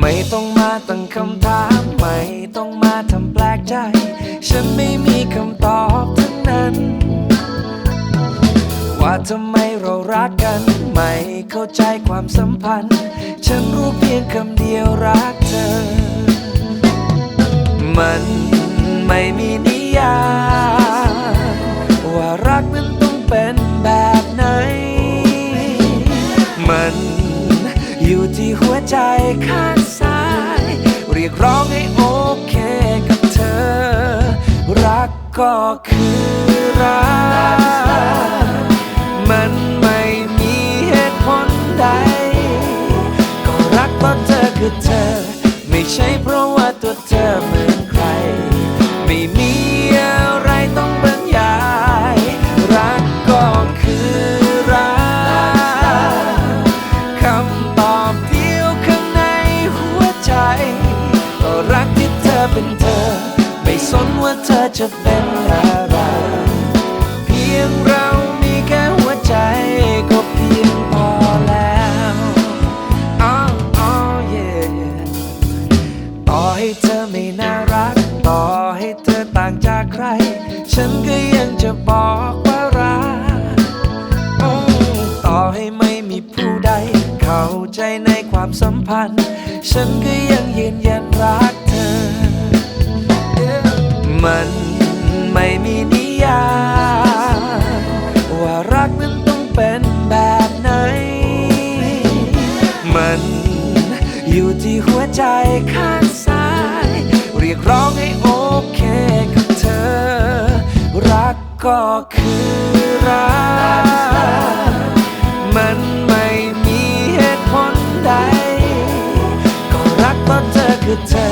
ไม่ต้องมาตั้งคำถาม ไม่ต้องมาทำแปลกใจ ฉันไม่มีคำตอบทั้งนั้น ว่าทำไมเรารักกัน ไม่เข้าใจความสัมพันธ์ ฉันรู้เพียงคำเดียวรักเธอ มันไม่มี ก็คือรักมันไม่มีเหตุผลใด ก็รักเพราะเธอคือเธอ ไม่ใช่เพราะว่าตัวเธอเหมือนใคร ไม่มีอะไรต้องบรรยาย รักก็คือรักคำตอบเดียวข้างในหัวใจ ก็รักที่เธอเป็นเธอ สนว่าเธอจะเป็นอะไร เพียงเรามีแค่หัวใจก็เพียงพอแล้วอ้าวอ้าวเย่ต่อให้เธอไม่น่ารัก ต่อให้เธอต่างจากใคร ฉันก็ยังจะบอกว่ารักต่อให้ไม่มีผู้ใด เข้าใจในความสัมพันธ์ ฉันก็ยังยืนยันรัก มันไม่มีนิยามว่ารักนั้นต้องเป็นแบบไหน มันอยู่ที่หัวใจข้างซ้าย เรียกร้องให้โอเคกับเธอ รักก็คือรัก มันไม่มีเหตุผลใด ก็รักเพราะเธอคือเธอ